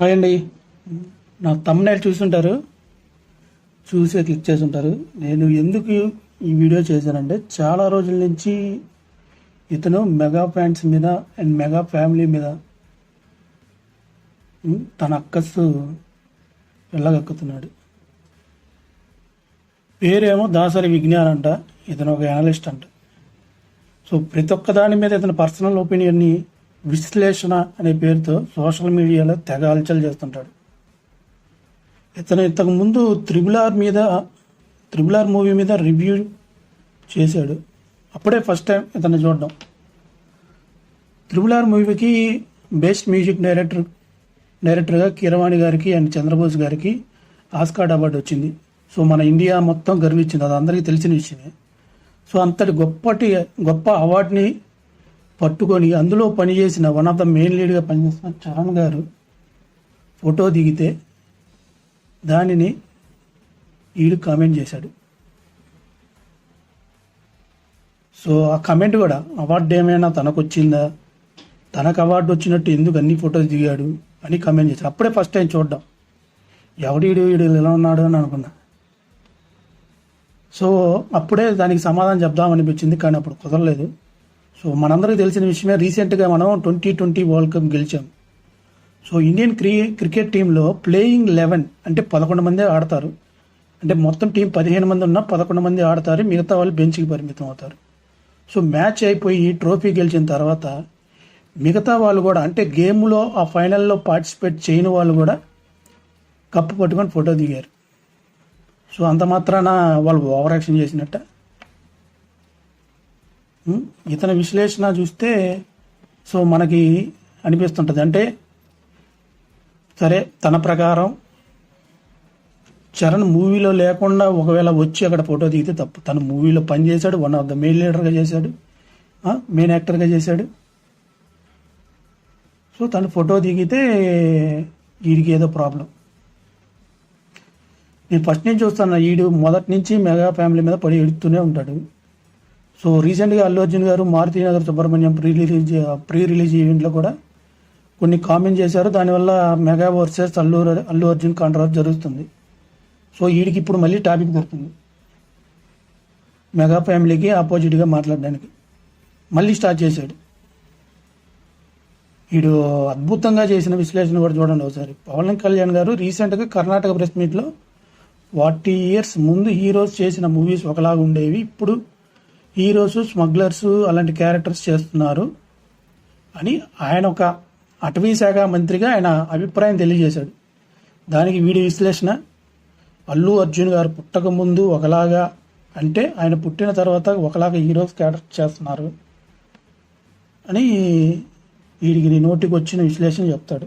Hi అండి. నా తమ్మునేలు చూసుంటారు. చూసే క్లిక్ చేసి ఉంటారు నేను ఎందుకు ఈ వీడియో చేశానంటే చాలా రోజుల నుంచి ఇతను మెగా ఫ్యాన్స్ మీద అండ్ మెగా ఫ్యామిలీ మీద తన అక్కస్సు వెళ్ళగక్కుతున్నాడు. పేరేమో దాసరి విజ్ఞాన్ అంట. ఇతను ఒక అనలిస్ట్ అంట. సో ప్రతి ఒక్క దాని మీద ఇతని పర్సనల్ ఒపీనియన్ని విశ్లేషణ అనే పేరుతో సోషల్ మీడియాలో తెగ అలచలు చేస్తుంటాడు. ఇతను ఇంతకుముందు త్రిబుల్ ఆర్ మీద త్రిబుల్ ఆర్ మూవీ మీద రివ్యూ చేశాడు. అప్పుడే ఫస్ట్ టైం ఇతను చూడడం. త్రిబుల్ ఆర్ మూవీకి బెస్ట్ మ్యూజిక్ డైరెక్టర్ డైరెక్టర్గా కీరవాణి గారికి అండ్ చంద్రబోస్ గారికి ఆస్కార్డ్ అవార్డు వచ్చింది. సో మన ఇండియా మొత్తం గర్వించింది. అది అందరికీ తెలిసిన విషయమే. సో అంతటి గొప్పటి గొప్ప అవార్డుని పట్టుకొని అందులో పనిచేసిన వన్ ఆఫ్ ద మెయిన్ లీడ్గా పనిచేసిన చరణ్ గారు ఫోటో దిగితే దానిని ఈడు కామెంట్ చేశాడు. సో ఆ కమెంట్ కూడా అవార్డు ఏమైనా తనకు వచ్చిందా తనకు అవార్డు వచ్చినట్టు ఎందుకు అన్ని ఫొటోస్ దిగాడు అని కమెంట్ చేశాడు. అప్పుడే ఫస్ట్ టైం చూడడం. ఎవడీడు వీడు ఎలా ఉన్నాడు అని అనుకున్నా. సో అప్పుడే దానికి సమాధానం చెప్దామనిపించింది కానీ అప్పుడు కుదరలేదు. సో మనందరికీ తెలిసిన విషయమే రీసెంట్గా మనం ట్వంటీ ట్వంటీ వరల్డ్ కప్ గెలిచాం. సో ఇండియన్ క్రీ క్రికెట్ టీంలో ప్లేయింగ్ లెవెన్ అంటే పదకొండు మంది ఆడతారు. అంటే మొత్తం టీం పదిహేను మంది ఉన్నా పదకొండు మంది ఆడతారు. మిగతా వాళ్ళు బెంచ్కి పరిమితం అవుతారు. సో మ్యాచ్ అయిపోయి ట్రోఫీ గెలిచిన తర్వాత మిగతా వాళ్ళు కూడా అంటే గేమ్లో ఆ ఫైనల్లో పార్టిసిపేట్ చేయని వాళ్ళు కూడా కప్పు పట్టుకొని ఫోటో దిగారు. సో అంత మాత్రాన వాళ్ళు ఓవర్ యాక్షన్ చేసినట్ట. ఇతని విశ్లేషణ చూస్తే సో మనకి అనిపిస్తుంటుంది. అంటే సరే తన ప్రకారం చరణ్ మూవీలో లేకుండా ఒకవేళ వచ్చి అక్కడ ఫోటో దిగితే తప్పు. తను మూవీలో పనిచేశాడు వన్ ఆఫ్ ద మెయిన్ లీడర్గా చేశాడు మెయిన్ యాక్టర్గా చేశాడు. సో తను ఫోటో దిగితే వీడికి ఏదో ప్రాబ్లం నేను ఫస్ట్ నుంచి చూస్తాను ఈడు మొదటి నుంచి మెగా ఫ్యామిలీ మీద పడి ఎడుతూనే ఉంటాడు. సో రీసెంట్గా అల్లు అర్జున్ గారు Marutinagar Subrahmanyam pre release pre release ఈవెంట్లో కూడా కొన్ని కామెంట్ చేశారు. దానివల్ల mega versus Allu Allu Arjun contract జరుగుతుంది. సో వీడికి ఇప్పుడు మళ్ళీ టాపిక్ దొరుకుతుంది మెగా ఫ్యామిలీకి ఆపోజిట్గా మాట్లాడడానికి. మళ్ళీ స్టార్ట్ చేశాడు. వీడు అద్భుతంగా చేసిన విశ్లేషణ కూడా చూడండి ఒకసారి. పవన్ కళ్యాణ్ గారు రీసెంట్గా కర్ణాటక ప్రెస్ మీట్లో ఫార్టీ ఇయర్స్ ముందు హీరోస్ చేసిన మూవీస్ ఒకలాగా ఉండేవి. ఇప్పుడు హీరోస్ స్మగ్లర్స్ అలాంటి క్యారెక్టర్స్ చేస్తున్నారు అని ఆయన ఒక అటవీ శాఖ మంత్రిగా ఆయన అభిప్రాయం తెలియజేశాడు. దానికి వీడి విశ్లేషణ అల్లు అర్జున్ గారు పుట్టక ముందు ఒకలాగా అంటే ఆయన పుట్టిన తర్వాత ఒకలాగా హీరోస్ క్యారెక్టర్ చేస్తున్నారు అని వీడికి నీ నోటికి వచ్చిన విశ్లేషణ చెప్తాడు.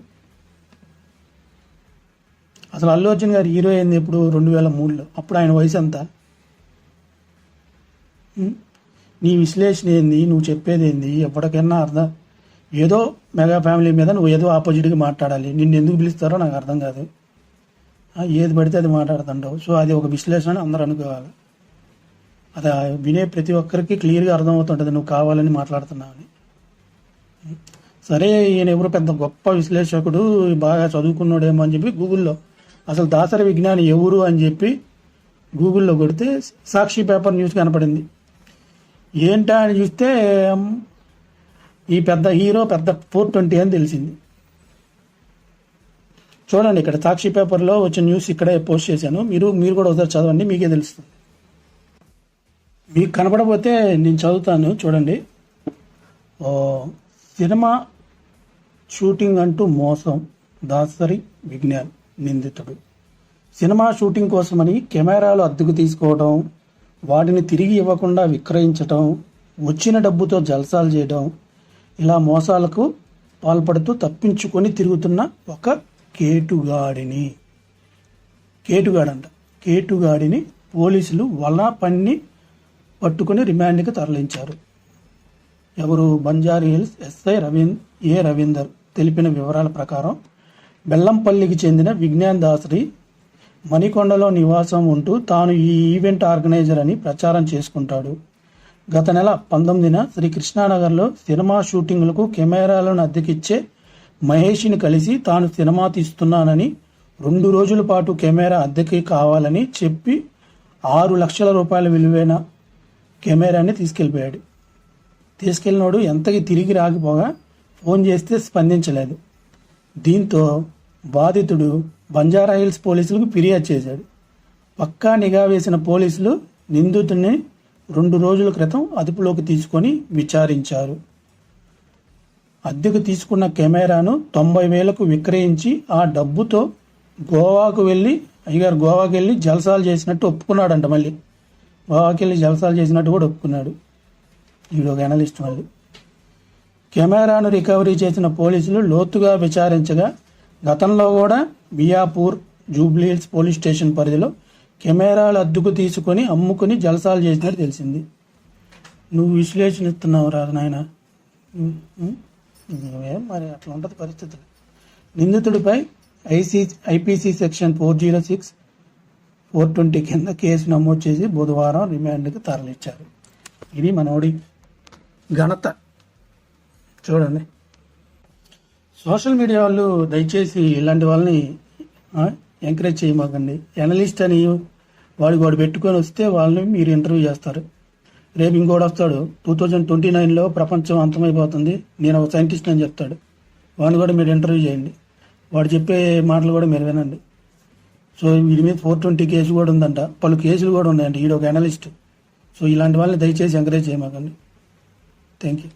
అసలు అల్లు అర్జున్ గారు హీరో అయింది ఇప్పుడు రెండు వేల మూడులో. అప్పుడు ఆయన వయసు ఎంత? నీ విశ్లేషణ ఏంది? నువ్వు చెప్పేదేంది ఎప్పటికైనా అర్థం. ఏదో మెగా ఫ్యామిలీ మీద నువ్వు ఏదో ఆపోజిట్గా మాట్లాడాలి. నిన్ను ఎందుకు పిలుస్తారో నాకు అర్థం కాదు. ఏది పడితే అది మాట్లాడుతుంటావు. సో అది ఒక విశ్లేషణ అందరూ అనుకోవాలి. అది వినే ప్రతి ఒక్కరికి క్లియర్గా అర్థమవుతుంటుంది. నువ్వు కావాలని మాట్లాడుతున్నావని. సరే ఈయన ఎవరు పెద్ద గొప్ప విశ్లేషకుడు బాగా చదువుకున్నాడేమో అని చెప్పి గూగుల్లో. అసలు దాసరి విజ్ఞాని ఎవరు అని చెప్పి గూగుల్లో కొడితే సాక్షి పేపర్ న్యూస్ కనపడింది. ఏంటా అని చూస్తే ఈ పెద్ద హీరో పెద్ద ఫోర్ ట్వంటీ అని తెలిసింది. చూడండి ఇక్కడ సాక్షి పేపర్లో వచ్చిన న్యూస్ ఇక్కడే పోస్ట్ చేశాను. మీరు మీరు కూడా ఒకసారి చదవండి మీకే తెలుస్తుంది. మీకు కనపడపోతే నేను చదువుతాను చూడండి. సినిమా షూటింగ్ అంటూ మోసం దాసరి విజ్ఞాన్ నిందితుడు. సినిమా షూటింగ్ కోసమని కెమెరాలు అద్దెకు తీసుకోవడం వాటిని తిరిగి ఇవ్వకుండా విక్రయించటం వచ్చిన డబ్బుతో జల్సాలు చేయడం ఇలా మోసాలకు పాల్పడుతూ తప్పించుకొని తిరుగుతున్న ఒక కేటుగాడిని. కేటుగాడంట. కేటుగాడిని పోలీసులు వల పన్ని పట్టుకుని రిమాండ్కి తరలించారు. ఎవరు? బంజారీ హిల్స్ ఎస్ఐ రవీంద్ ఏ రవీందర్? తెలిపిన వివరాల ప్రకారం బెల్లంపల్లికి చెందిన విజ్ఞాన్ దాసరి మణికొండలో నివాసం ఉంటూ తాను ఈ ఈవెంట్ ఆర్గనైజర్ అని ప్రచారం చేసుకుంటాడు. గత నెల పంతొమ్మిదిన శ్రీ కృష్ణానగర్లో సినిమా షూటింగ్లకు కెమెరాలను అద్దెకిచ్చే మహేష్ని కలిసి తాను సినిమా తీస్తున్నానని రెండు రోజుల పాటు కెమెరా అద్దెకి కావాలని చెప్పి ఆరు లక్షల రూపాయల విలువైన కెమెరాని తీసుకెళ్ళిపోయాడు. తీసుకెళ్ళినోడు ఎంతకి తిరిగి రాకపోగా ఫోన్ చేస్తే స్పందించలేదు. దీంతో బాధితుడు బంజారా హిల్స్ పోలీసులకు ఫిర్యాదు చేశాడు. పక్కా నిఘా వేసిన పోలీసులు నిందితుడిని రెండు రోజుల క్రితం అదుపులోకి తీసుకొని విచారించారు. అద్దెకు తీసుకున్న కెమెరాను తొంభై వేలకు విక్రయించి ఆ డబ్బుతో గోవాకు వెళ్ళి అయ్యగారు గోవాకి వెళ్ళి జలసాలు చేసినట్టు ఒప్పుకున్నాడంట మళ్ళీ. గోవాకి వెళ్ళి జలసాలు చేసినట్టు కూడా ఒప్పుకున్నాడు. ఈడు ఒక అనలిస్ట్ మళ్ళీ. కెమెరాను రికవరీ చేసిన పోలీసులు లోతుగా విచారించగా గతంలో కూడా బియాపూర్ జూబ్లీహిల్స్ పోలీస్ స్టేషన్ పరిధిలో కెమెరాలు అద్దుకు తీసుకొని అమ్ముకుని జలసాలు చేసినట్టు తెలిసింది. నువ్వు విశ్లేషణ ఇస్తున్నావు రా నాయన. మరి అట్లా ఉంటుంది పరిస్థితులు. నిందితుడిపై IC IPC section four zero six four twenty కింద కేసు నమోదు చేసి బుధవారం రిమాండ్కి తరలిచ్చారు. ఇది మనోడి ఘనత. చూడండి. సోషల్ మీడియా వాళ్ళు దయచేసి ఇలాంటి వాళ్ళని ఎంకరేజ్ చేయమాకండి. ఎనలిస్ట్ అని వాడికి వాడు పెట్టుకొని వస్తే వాళ్ళని మీరు ఇంటర్వ్యూ చేస్తారు. రేపు ఇంకోటి వస్తాడు. టూ థౌజండ్ ట్వంటీ నైన్లో ప్రపంచం అంతమైపోతుంది. నేను ఒక సైంటిస్ట్ అని చెప్తాడు. వాడిని కూడా మీరు ఇంటర్వ్యూ చేయండి. వాడు చెప్పే మాటలు కూడా మీరు వినండి. సో వీడి మీద ఫోర్ ట్వంటీ కేసు కూడా ఉందంట. పలు కేసులు కూడా ఉన్నాయండి ఈడొక ఒక అనలిస్ట్ సో ఇలాంటి వాళ్ళని దయచేసి ఎంకరేజ్ చేయమాకండి. Thank you